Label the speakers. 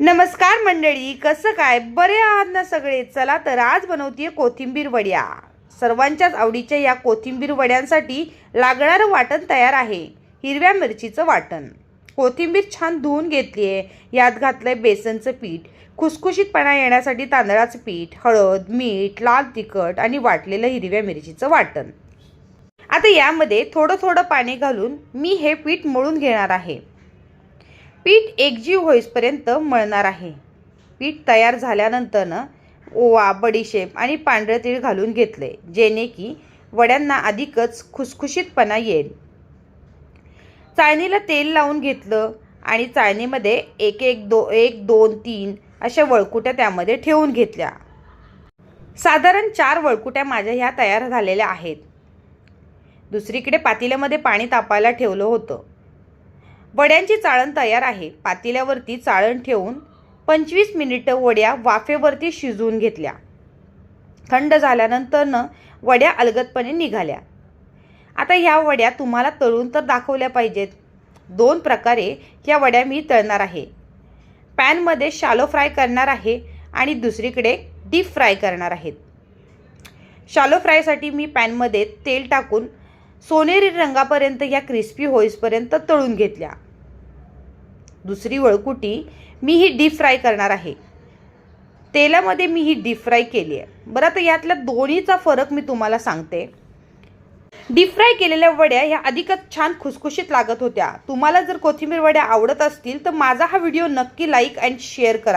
Speaker 1: नमस्कार मंडळी कसं काय? बरे आहात ना सगळे? चला तर आज बनवतीये कोथिंबीर वड्या. सर्वांच्याच आवडीच्या या कोथिंबीर वड्यांसाठी लागणारं वाटण तयार आहे. हिरव्या मिरचीचं वाटण. कोथिंबीर छान धुवून घेतली आहे यात घातलंय बेसनचं पीठ. खुसखुशीतपणा येण्यासाठी तांदळाचं पीठ हळद मीठ लाल तिखट आणि वाटलेलं हिरव्या मिरचीचं वाटण. आता यामध्ये थोडं थोडं पाणी घालून मी हे पीठ मळून घेणार आहे. पीठ एकजीव होईपर्यंत मळणार आहे. पीठ तयार झाल्यानंतरनं ओवा बडीशेप आणि पांढरे तीळ घालून घेतले जेणे की वड्यांना अधिकच खुसखुशीतपणा येईल. चाळणीला तेल लावून घेतलं आणि चाळणीमध्ये एक एक दो एक दोन तीन अशा वळकुट्या त्यामध्ये ठेवून घेतल्या. साधारण चार वळकुट्या माझ्या ह्या तयार झालेल्या आहेत. दुसरीकडे पातेल्यामध्ये पाणी तापायला ठेवलं होतं. वड्यांची चाळण तयार आहे. पातेल्यावरती चाळण ठेवून पंचवीस मिनिटं वड्या वाफेवरती शिजवून घेतल्या. थंड झाल्यानंतरनं वड्या अलगदपणे निघाल्या. आता ह्या वड्या तुम्हाला तळून तर दाखवल्या पाहिजेत. दोन प्रकारे ह्या वड्या मी तळणार आहे. पॅनमध्ये शालो फ्राय करणार आहे आणि दुसरीकडे डीप फ्राय करणार आहेत. शालो फ्रायसाठी मी पॅनमध्ये तेल टाकून सोनेरी रंगापर्यंत या क्रिस्पी होईसपर्यंत तळून घेतल्या. दुसरी वळकुटी मी ही डीप फ्राय करणार आहे. तेलामध्ये मी ही डीप फ्राय केली आहे. बरं आता यातल्या दोन्हीचा फरक मी तुम्हाला सांगते. डीप फ्राय केलेल्या वड्या ह्या अधिकच छान खुसखुशीत लागत होत्या. तुम्हाला जर कोथिंबीर वड्या आवडत असतील तर माझा हा व्हिडिओ नक्की लाईक अँड शेअर करा.